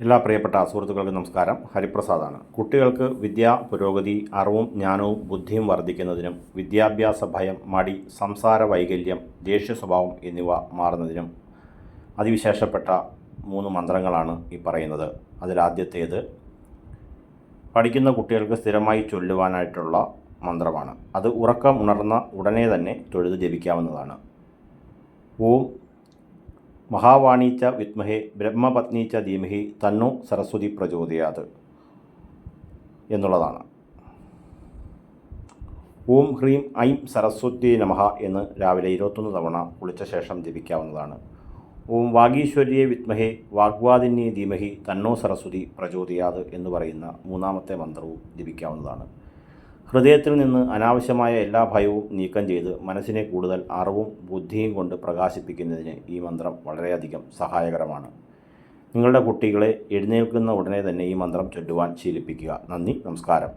എല്ലാ പ്രിയപ്പെട്ട സുഹൃത്തുക്കൾക്കും നമസ്കാരം. ഹരിപ്രസാദാണ്. കുട്ടികൾക്ക് വിദ്യാ പുരോഗതി അറിവും ജ്ഞാനവും ബുദ്ധിയും വർദ്ധിക്കുന്നതിനും വിദ്യാഭ്യാസ ഭയം മടി സംസാര വൈകല്യം ദേഷ്യ സ്വഭാവം എന്നിവ മാറുന്നതിനും അതിവിശേഷപ്പെട്ട മൂന്ന് മന്ത്രങ്ങളാണ് ഈ പറയുന്നത്. അതിലാദ്യത്തേത് പഠിക്കുന്ന കുട്ടികൾക്ക് സ്ഥിരമായി ചൊല്ലുവാനായിട്ടുള്ള മന്ത്രമാണ്. അത് ഉറക്കം ഉണർന്ന ഉടനെ തന്നെ തൊഴുത് ജപിക്കാവുന്നതാണ്. ഓം മഹാവാണീച്ച വിത്മഹേ ബ്രഹ്മപത്നീച്ച ധീമഹി തന്നു സരസ്വതി പ്രചോദയാത് എന്നുള്ളതാണ്. ഓം ഹ്രീം ഐം സരസ്വതി നമഹ എന്ന് രാവിലെ ഇരുപത്തൊന്ന് തവണ കുളിച്ച ശേഷം ജപിക്കാവുന്നതാണ്. ഓം വാഗീശ്വര്യെ വിത്മഹേ വാഗ്വാദിന്യേ ധീമഹി തന്നോ സരസ്വതി പ്രചോദയാത് എന്ന് പറയുന്ന മൂന്നാമത്തെ മന്ത്രവും ജപിക്കാവുന്നതാണ്. ഹൃദയത്തിൽ നിന്ന് അനാവശ്യമായ എല്ലാ ഭയവും നീക്കം ചെയ്ത് മനസ്സിനെ കൂടുതൽ അറിവും ബുദ്ധിയും കൊണ്ട് പ്രകാശിപ്പിക്കുന്നതിന് ഈ മന്ത്രം വളരെയധികം സഹായകരമാണ്. നിങ്ങളുടെ കുട്ടികളെ എഴുന്നേൽക്കുന്ന ഉടനെ തന്നെ ഈ മന്ത്രം ചൊല്ലുവാൻ ശീലിപ്പിക്കുക. നന്ദി നമസ്കാരം.